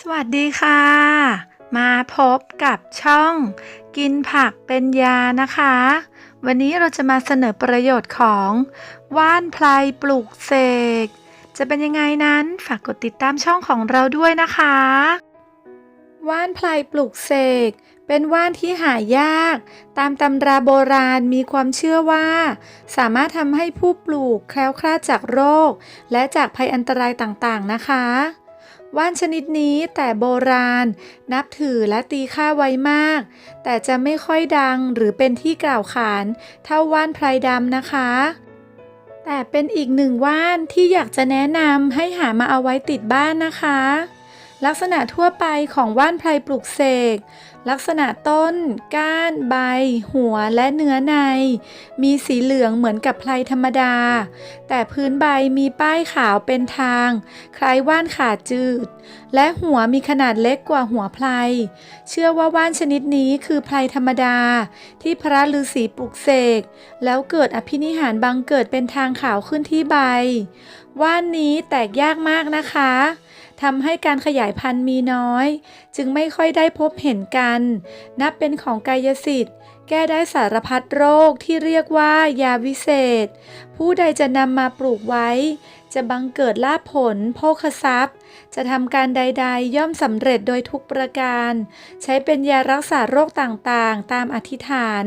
สวัสดีค่ะ มาพบกับช่อง กินผักเป็นยานะคะ วันนี้เราจะมาเสนอประโยชน์ของว่านไพรปลูกเสก จะเป็นยังไงนั้นฝากกดติดตามช่องของเราด้วยนะคะ ว่านไพรปลูกเสก เป็นว่านที่หายาก ตามตำราโบราณมีความเชื่อว่า สามารถทำให้ผู้ปลูกแคล้วคลาดจากโรค และจากภัยอันตรายต่างๆนะคะ ว่านชนิดนี้แต่โบราณ นับถือและตีค่าไว้มาก แต่จะไม่ค่อยดังหรือเป็นที่กล่าวขานเท่าว่านไพรดำนะคะ แต่เป็นอีกหนึ่งว่านที่อยากจะแนะนำให้หามาเอาไว้ติดบ้านนะคะ ลักษณะทั่วไปของว่านไพรปลูกเสก ลักษณะต้น ก้าน ใบ หัวและเนื้อใน มีสีเหลืองเหมือนกับไพรธรรมดา แต่พื้นใบมีป้ายขาวเป็นทาง คล้ายว่านขาจืด และหัวมีขนาดเล็กกว่าหัวไพรเชื่อว่าว่านชนิดนี้คือไพรธรรมดา ที่พระฤาษีปลุกเสก แล้วเกิดอภินิหารบังเกิดเป็นทางขาวขึ้นที่ใบ ว่านนี้แตกยากมากนะคะ ทำให้การขยายพันธุ์มีน้อย จึงไม่ค่อยได้พบเห็นกัน นับเป็นของกายสิทธิ์ แก้ได้สารพัดโรคที่เรียกว่ายาวิเศษ ผู้ใดจะนำมาปลูกไว้ จะบังเกิดลาภผลโภคทรัพย์ จะทำการใดๆ ย่อมสำเร็จโดยทุกประการ ใช้เป็นยารักษาโรคต่างๆ ตามอธิษฐาน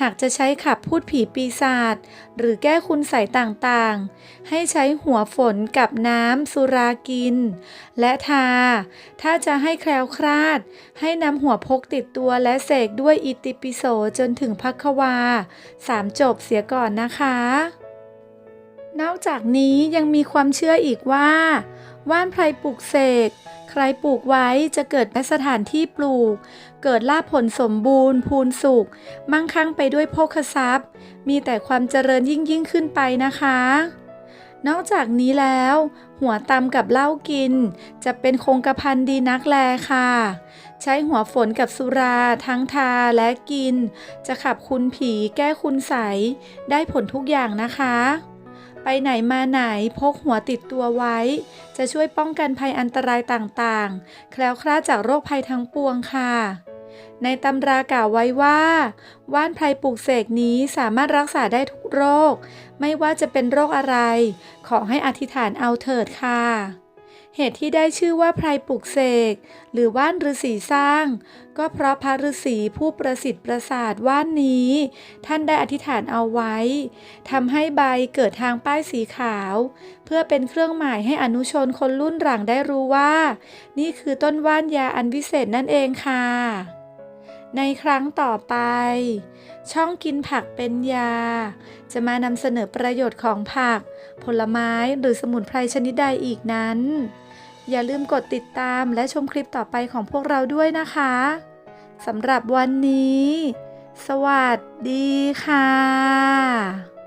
หากจะใช้ขับพูดผีปีศาจหรือแก้คุณใสต่างๆ ให้ใช้หัวฝนกับน้ำสุรากิน และทา ถ้าจะให้แคล้วคลาด ให้นำหัวพกติดตัวและเสกด้วยอิติปิโสจนถึงพักวาสามจบเสียก่อนนะคะ นอกจากนี้ยังมีความเชื่ออีกว่า ว่านไพรปลูกเสก ใครปลูกไว้จะเกิดในสถานที่ปลูก เกิดลาภผลสมบูรณ์ พูนสุข มั่งคั่งไปด้วยโภคทรัพย์ มีแต่ความเจริญยิ่งยิ่งขึ้นไปนะคะ นอกจากนี้แล้ว หัวตำกับเหล้ากิน จะเป็นคงกระพันดีนักแลค่ะ ใช้หัวฝนกับสุราทั้งทาและกิน จะขับคุณผีแก้คุณใส ได้ผลทุกอย่างนะคะ ไปไหนมาไหนพกหัวติดตัวไว้ จะช่วยป้องกันภัยอันตรายต่างๆ แคล้วคลาดจากโรคภัยทั้งปวงค่ะ ในตำรากล่าวไว้ว่า ว่านไพรปลูกเสกนี้สามารถรักษาได้ทุกโรค ไม่ว่าจะเป็นโรคอะไร ขอให้อธิษฐานเอาเถิดค่ะ เหตุที่ได้ชื่อว่าไพรปลูกเสกหรือว่านฤาษีสร้าง ก็เพราะพระฤาษีผู้ประสิทธิ์ประสาทว่านนี้ ท่านได้อธิษฐานเอาไว้ทำให้ใบเกิดทางป้ายสีขาว เพื่อเป็นเครื่องหมายให้อนุชนคนรุ่นหลังได้รู้ว่า นี่คือต้นว่านยาอันวิเศษนั่นเองค่ะ ในครั้งต่อไป ช่องกินผักเป็นยา จะมานำเสนอประโยชน์ของผัก ผลไม้หรือสมุนไพรชนิดใดอีกนั้น อย่าลืมกดติดตามและชมคลิปต่อไปของพวกเราด้วยนะคะสำหรับวันนี้ สวัสดีค่ะ